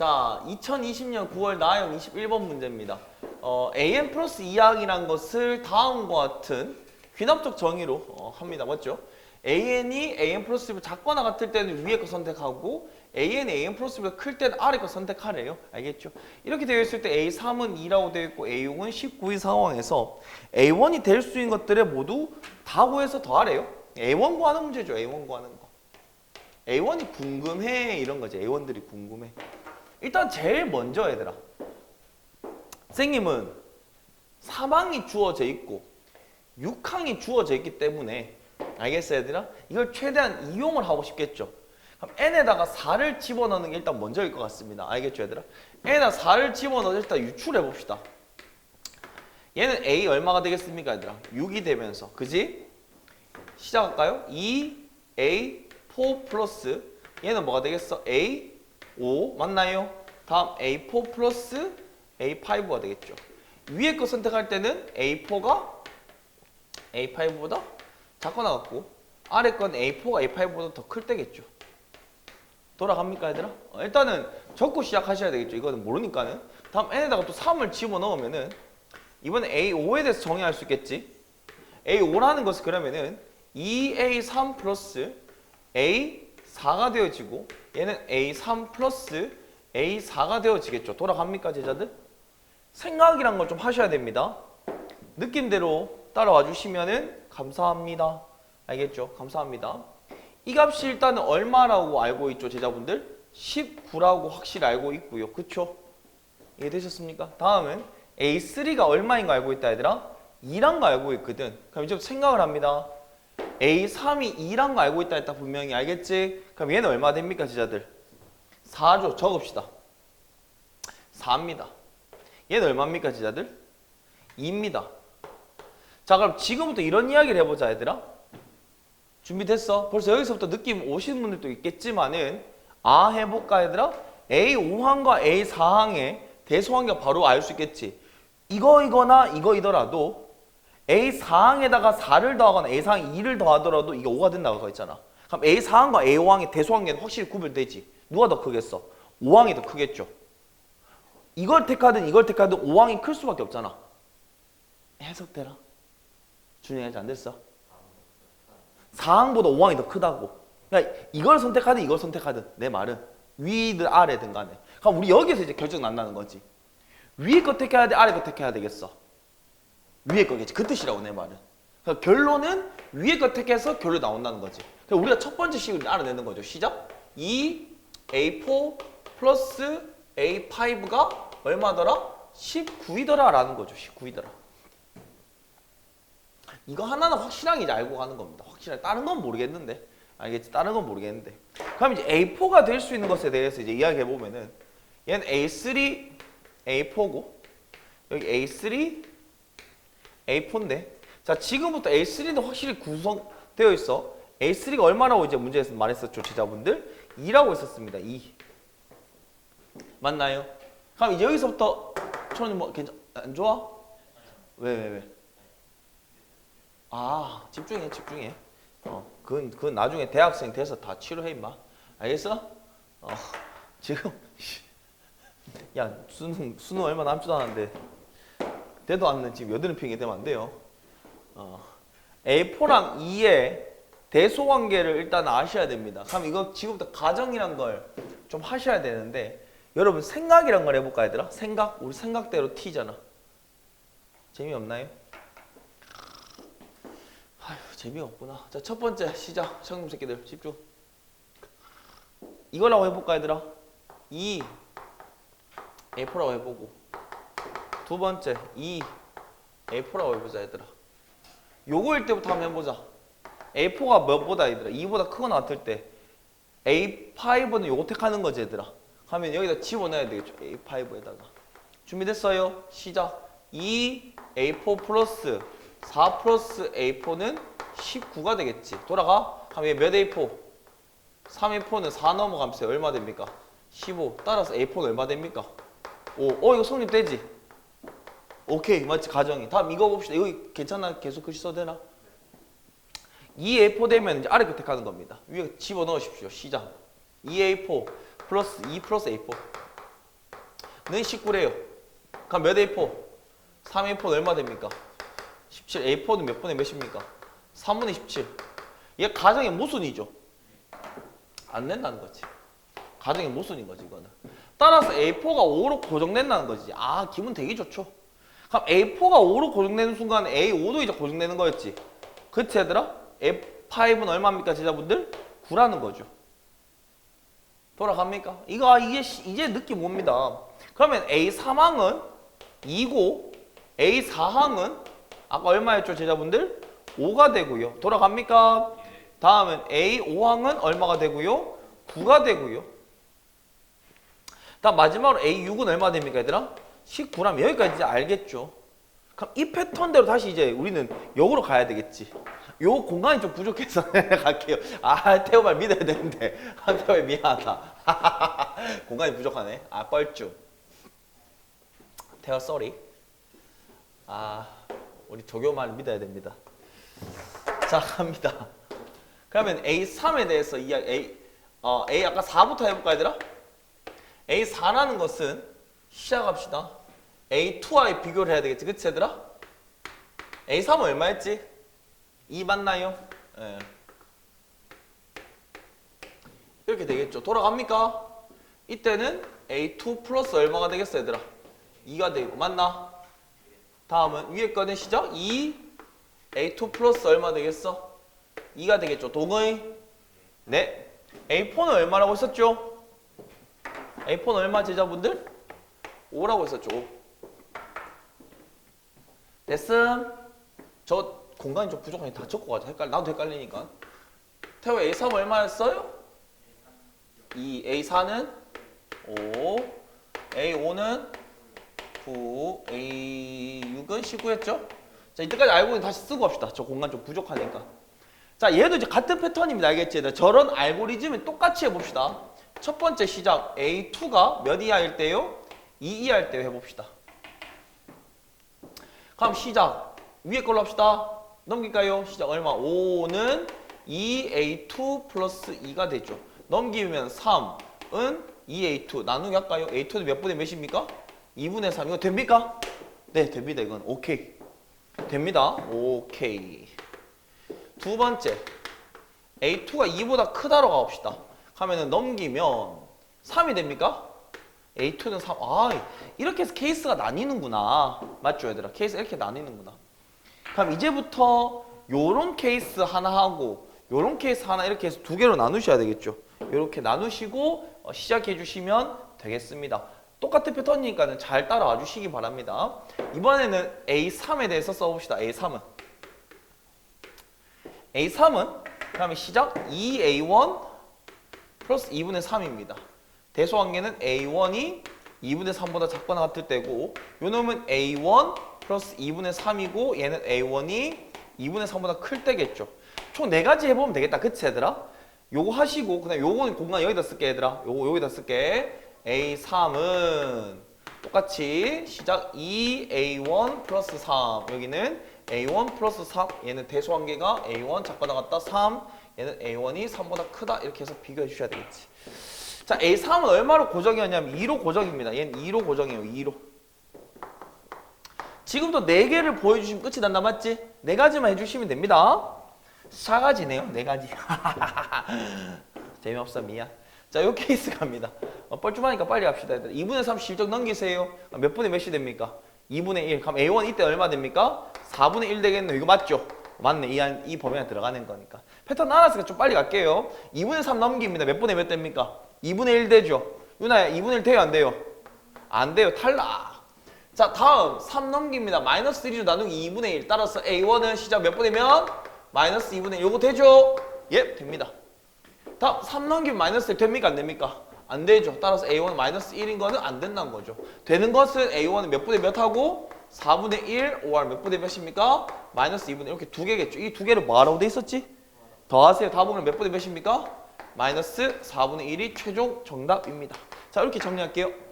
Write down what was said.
자, 2020년 9월 나영 21번 문제입니다. 어, an 플러스 2항이란 것을 다음과 같은 귀납적 정의로 어, 합니다. 맞죠? an이 an 플러스 1보다 작거나 같을 때는 위에 거 선택하고 an이 an 플러스 1보다 클 때는 아래 거 선택하래요. 알겠죠? 이렇게 되어 있을 때 a3은 2라고 되어 있고 a6은 19인 상황에서 a1이 될 수 있는 것들을 모두 다 구해서 더하래요. a1 구하는 문제죠. a1 구하는 거. A1이 궁금해 이런 거지. A1들이 궁금해. 일단 제일 먼저 얘들아. 선생님은 3항이 주어져 있고 6항이 주어져 있기 때문에 알겠어 얘들아? 이걸 최대한 이용을 하고 싶겠죠. 그럼 n에다가 4를 집어넣는 게 일단 먼저일 것 같습니다. 알겠죠 얘들아? n에다 4를 집어넣어서 일단 유출해 봅시다. 얘는 a 얼마가 되겠습니까 얘들아? 6이 되면서 그지? 시작할까요? 2a 4 플러스 얘는 뭐가 되겠어? a 5 맞나요? 다음 a4 플러스 a5가 되겠죠. 위에 거 선택할 때는 a4가 a5보다 작거나 같고 아래 건 a4가 a5보다 더 클 때겠죠. 돌아갑니까 얘들아? 어, 일단은 적고 시작하셔야 되겠죠. 이거는 모르니까는. 다음 n에다가 또 3을 집어넣으면은 이번에 a5에 대해서 정의할 수 있겠지. a5라는 것은 그러면은 2a3 플러스 a4가 되어지고 얘는 a3 플러스 a4가 되어지겠죠. 돌아갑니까 제자들? 생각이란 걸 좀 하셔야 됩니다. 느낌대로 따라와 주시면은 감사합니다. 알겠죠? 감사합니다. 이 값이 일단은 얼마라고 알고 있죠, 제자분들? 19라고 확실히 알고 있고요. 그쵸? 이해되셨습니까? 다음은 A3가 얼마인 거 알고 있다 얘들아? 2란 거 알고 있거든. 그럼 이제부터 생각을 합니다. A3이 2란 거 알고 있다 했다 분명히 알겠지? 그럼 얘는 얼마 됩니까, 제자들? 4죠. 적읍시다. 4입니다. 얘는 얼마입니까, 제자들? 2입니다. 자, 그럼 지금부터 이런 이야기를 해보자, 얘들아. 준비됐어? 벌써 여기서부터 느낌 오시는 분들도 있겠지만은 아 해볼까 얘들아? A5항과 A4항의 대소관계가 바로 알 수 있겠지. 이거 이거나 이거 이더라도 A4항에다가 4를 더하거나 A4항 2를 더하더라도 이게 5가 된다고 써 있잖아. 그럼 A4항과 A5항의 대소관계는 확실히 구별되지. 누가 더 크겠어? 5항이 더 크겠죠. 이걸 택하든 이걸 택하든 5항이 클 수밖에 없잖아. 해석되라. 준영이 안 됐어? 4항보다 5항이 더 크다고. 그러니까 이걸 선택하든 이걸 선택하든 내 말은 위든 아래든 간에. 그럼 우리 여기서 이제 결정 난다는 거지. 위에 거 택해야 돼, 아래 거 택해야 되겠어. 위에 거겠지. 그 뜻이라고 내 말은. 그러니까 결론은 위에 거 택해서 결론 나온다는 거지. 그러니까 우리가 첫 번째 식을 알아내는 거죠. 시작. 2 A4 플러스 A5가 얼마더라? 19이더라 라는 거죠. 19이더라. 이거 하나는 확실하게 이제 알고 가는 겁니다. 확실하게. 다른 건 모르겠는데. 알겠지? 다른 건 모르겠는데. 그럼 이제 A4가 될 수 있는 것에 대해서 이제 이야기해 보면은 얘는 A3, A4고 여기 A3, A4인데 자 지금부터 A3는 확실히 구성되어 있어. A3가 얼마라고 이제 문제에서 말했었죠, 제자분들? 2라고 했었습니다. 2. 맞나요? 그럼 이제 여기서부터 초는 뭐 괜찮 안 좋아? 왜왜 왜? 아 집중해 집중해. 어 그건 그건 나중에 대학생 돼서 다 치료해 임마. 알겠어? 어 지금 야 수능 수능 얼마 남지도 않았는데 돼도 않는 지금 여드름 핑이 되면 안 돼요. 어 A4랑 2의 대소 관계를 일단 아셔야 됩니다. 그럼 이거 지금부터 가정이란 걸 좀 하셔야 되는데 여러분 생각이란 걸 해볼까 얘들아? 생각 우리 생각대로 T잖아. 재미없나요? 아휴 재미없구나. 자 첫 번째 시작. 청놈 새끼들 집중. 이거라고 해볼까 얘들아? 2 A4라고 해보고 두 번째 2 A4라고 해보자 얘들아. 요거일 때부터 한번 해보자. A4가 몇보다 얘들아? 2보다 크거나 같을 때 A5는 요거 택하는 거지 얘들아. 하면 여기다 집어넣어야 되겠죠. A5에다가. 준비됐어요? 시작. 2 A4 플러스 4 플러스 A4는 19가 되겠지. 돌아가. 그럼 얘몇 A4? 3 A4는 4 넘어가면서 얼마 됩니까? 15. 따라서 A4는 얼마 됩니까? 5. 어 이거 성립되지? 오케이 맞지 가정이. 다음 이거 봅시다. 이거 괜찮아? 계속 글씨 써도 되나? 2A4 되면 이제 아래 거 택하는 겁니다. 위에 집어 넣으십시오. 시작. 2A4 플러스 2 플러스 A4. 는 19래요. 그럼 몇 A4? 3A4는 얼마 됩니까? 17. A4는 몇 분의 몇입니까? 3분의 17. 얘 가정의 모순이죠. 안 된다는 거지. 가정의 모순인 거지 이거는. 따라서 A4가 5로 고정된다는 거지. 아 기분 되게 좋죠. 그럼 A4가 5로 고정되는 순간 A5도 이제 고정되는 거였지. 그치 얘들아? F5는 얼마입니까 제자분들? 9라는 거죠. 돌아갑니까? 이거 아, 이게 시- 이제 느낌 옵니다. 그러면 A3항은 2고 A4항은 아까 얼마였죠 제자분들? 5가 되고요. 돌아갑니까? 다음은 A5항은 얼마가 되고요? 9가 되고요. 다음 마지막으로 A6은 얼마 됩니까 얘들아? 19라면 여기까지 이제 알겠죠. 그럼 이 패턴대로 다시 이제 우리는 역으로 가야 되겠지. 요 공간이 좀 부족해서 갈게요. 아 태호 말 믿어야 되는데 아 태호 미안하다. 공간이 부족하네. 아 뻘쭘. 태호 쏘리. 아 우리 말 믿어야 됩니다. 자 갑니다. 그러면 A3에 대해서 이야기 A 어 A 아까 4부터 해볼까 얘들아? A4라는 것은 시작합시다. A2와의 비교를 해야 되겠지, 그치 얘들아? A3은 얼마였지? 2 맞나요? 예. 이렇게 되겠죠. 돌아갑니까? 이때는 A2 플러스 얼마가 되겠어, 얘들아? 2가 되고, 맞나? 다음은 위에 거는 시작 2 A2 플러스 얼마 되겠어? 2가 되겠죠. 동의? 네. A4는 얼마라고 했었죠? A4는 얼마 제자분들? 5라고 했었죠. 5. 됐음? 저 공간이 좀 부족하니 다 적고 가자. 헷갈려. 나도 헷갈리니까. 태호 A3 얼마였어요? 2. A4는 5. A5는 9. A6은 19였죠? 자, 이때까지 알고 있는 다시 쓰고 합시다. 저 공간 좀 부족하니까. 자, 얘도 이제 같은 패턴입니다. 알겠지? 저런 알고리즘을 똑같이 해봅시다. 첫 번째 시작 A2가 몇 이하일 때요? 2 이하일 때 해봅시다. 그럼 시작 위에 걸로 합시다. 넘길까요? 시작 얼마? 5는 2A2 플러스 2가 되죠. 넘기면 3은 2A2 나누기 할까요? A2는 몇 분의 몇입니까? 2분의 3 이거 됩니까? 네 됩니다 이건 오케이 됩니다 오케이 두 번째 A2가 2보다 크다로 가봅시다. 하면은 넘기면 3이 됩니까? A2는 3. 아, 이렇게 해서 케이스가 나뉘는구나. 맞죠, 얘들아? 케이스 이렇게 나뉘는구나. 그럼 이제부터 요런 케이스 하나 하고 요런 케이스 하나 이렇게 해서 두 개로 나누셔야 되겠죠. 이렇게 나누시고 어, 시작해 주시면 되겠습니다. 똑같은 패턴이니까는 잘 따라와 주시기 바랍니다. 이번에는 A3에 대해서 써봅시다. A3은 A3은 그다음에 시작 2A1 플러스 2분의 3입니다. 대소관계는 A1이 2분의 3보다 작거나 같을 때고 요 놈은 A1 플러스 2분의 3이고 얘는 A1이 2분의 3보다 클 때겠죠. 총 네 가지 해보면 되겠다. 그치 얘들아? 요거 하시고 그다음 요거는 공간 여기다 쓸게 얘들아. 요거 여기다 쓸게. A3은 똑같이 시작 2A1 플러스 3 여기는 A1 플러스 3 얘는 대소관계가 A1 작거나 같다 3 얘는 A1이 3보다 크다 이렇게 해서 비교해 주셔야 되겠지 자 A3은 얼마로 고정이었냐면 2로 고정입니다 얘는 2로 고정이에요 2로 지금도 4개를 보여주시면 끝이 난다 맞지? 4가지만 해주시면 됩니다 4가지네요 4가지 재미없어 미안 자, 요 케이스 갑니다. 어, 뻘쭘하니까 빨리 갑시다. 얘들. 2분의 3 실적 넘기세요. 아, 몇 분의 몇이 됩니까? 2분의 1. 그럼 A1 이때 얼마 됩니까? 4분의 1 되겠네요. 이거 맞죠? 맞네. 이, 안, 이 범위에 들어가는 거니까. 패턴 알았으니까 좀 빨리 갈게요. 2분의 3 넘깁니다. 몇 분의 몇 됩니까? 2분의 1 되죠? 유나야, 2분의 1 돼요? 안 돼요? 안 돼요. 탈락. 자, 다음 3 넘깁니다. 마이너스 3로 나누기 2분의 1. 따라서 A1은 시작 몇 분의 면? 마이너스 2분의 1. 요거 되죠? 예, 됩니다. 다음 3 넘기면 마이너스 1 됩니까? 안 됩니까? 안 되죠. 따라서 A1은 마이너스 1인 거는 안 된다는 거죠. 되는 것은 A1은 몇 분의 몇 하고 4분의 1, 5R 몇 분의 몇입니까? 마이너스 2분의 이렇게 두 개겠죠. 이 두 개를 뭐하라고 돼 있었지? 더하세요. 다 보면 몇 분의 몇입니까? 마이너스 4분의 1이 최종 정답입니다. 자 이렇게 정리할게요.